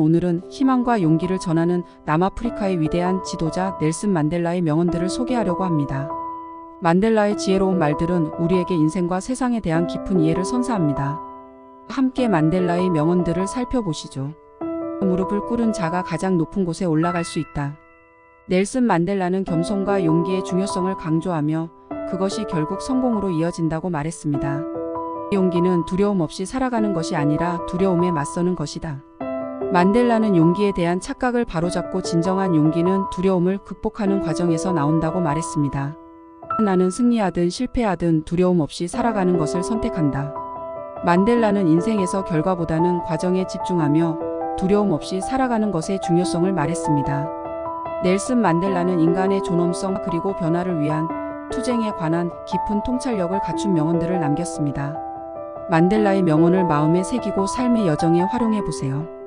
오늘은 희망과 용기를 전하는 남아프리카의 위대한 지도자 넬슨 만델라의 명언들을 소개하려고 합니다. 만델라의 지혜로운 말들은 우리에게 인생과 세상에 대한 깊은 이해를 선사합니다. 함께 만델라의 명언들을 살펴보시죠. 무릎을 꿇은 자가 가장 높은 곳에 올라갈 수 있다. 넬슨 만델라는 겸손과 용기의 중요성을 강조하며 그것이 결국 성공으로 이어진다고 말했습니다. 용기는 두려움 없이 살아가는 것이 아니라 두려움에 맞서는 것이다. 만델라는 용기에 대한 착각을 바로잡고 진정한 용기는 두려움을 극복하는 과정에서 나온다고 말했습니다. 나는 승리하든 실패하든 두려움 없이 살아가는 것을 선택한다. 만델라는 인생에서 결과보다는 과정에 집중하며 두려움 없이 살아가는 것의 중요성을 말했습니다. 넬슨 만델라는 인간의 존엄성 그리고 변화를 위한 투쟁에 관한 깊은 통찰력을 갖춘 명언들을 남겼습니다. 만델라의 명언을 마음에 새기고 삶의 여정에 활용해 보세요.